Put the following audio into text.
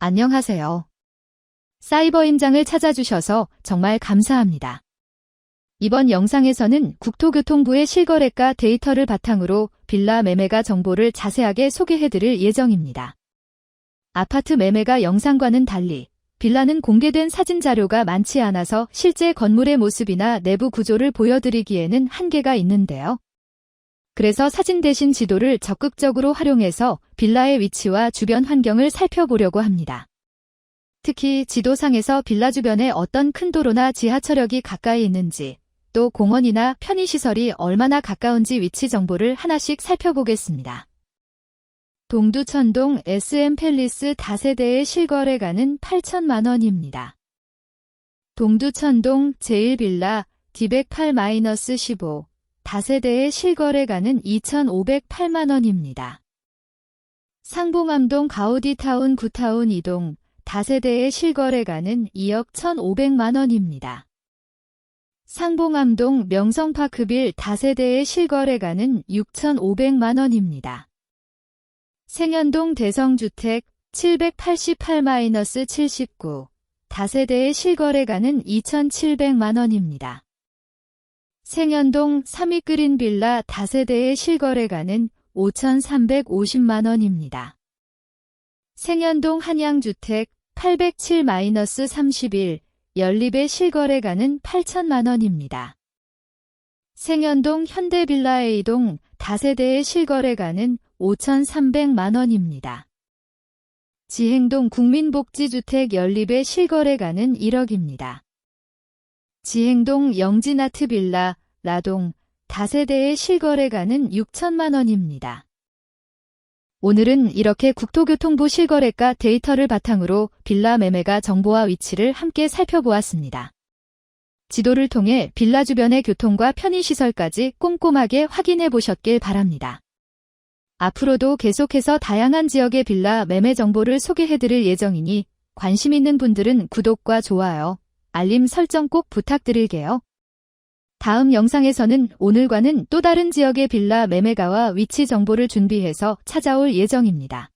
안녕하세요. 사이버 임장을 찾아주셔서 정말 감사합니다. 이번 영상에서는 국토교통부의 실거래가 데이터를 바탕으로 빌라 매매가 정보를 자세하게 소개해드릴 예정입니다. 아파트 매매가 영상과는 달리 빌라는 공개된 사진 자료가 많지 않아서 실제 건물의 모습이나 내부 구조를 보여드리기에는 한계가 있는데요. 그래서 사진 대신 지도를 적극적으로 활용해서 빌라의 위치와 주변 환경을 살펴보려고 합니다. 특히 지도상에서 빌라 주변에 어떤 큰 도로나 지하철역이 가까이 있는지, 또 공원이나 편의시설이 얼마나 가까운지 위치 정보를 하나씩 살펴보겠습니다. 동두천동 SM 팰리스 다세대의 실거래가는 8천만 원입니다. 동두천동 제1빌라 D108-15 다세대의 실거래가는 2,508만 원입니다. 상봉암동 가우디타운 구타운 2동 다세대의 실거래가는 2억 1,500만 원입니다. 상봉암동 명성파크빌 다세대의 실거래가는 6,500만 원입니다. 생현동 대성주택 788-79 다세대의 실거래가는 2,700만 원입니다. 생현동 3위 그린 빌라 다세대의 실거래가는 5,350만 원입니다. 생현동 한양주택 807-31 연립의 실거래가는 8천만 원입니다. 생현동 현대빌라 A동 다세대의 실거래가는 5,300만 원입니다. 지행동 국민복지주택 연립의 실거래가는 1억입니다. 지행동 영진아트빌라 라동 다세대의 실거래가는 6천만 원입니다. 오늘은 이렇게 국토교통부 실거래가 데이터를 바탕으로 빌라 매매가 정보와 위치를 함께 살펴보았습니다. 지도를 통해 빌라 주변의 교통과 편의시설까지 꼼꼼하게 확인해 보셨길 바랍니다. 앞으로도 계속해서 다양한 지역의 빌라 매매 정보를 소개해 드릴 예정이니 관심 있는 분들은 구독과 좋아요, 알림 설정 꼭 부탁드릴게요. 다음 영상에서는 오늘과는 또 다른 지역의 빌라 매매가와 위치 정보를 준비해서 찾아올 예정입니다.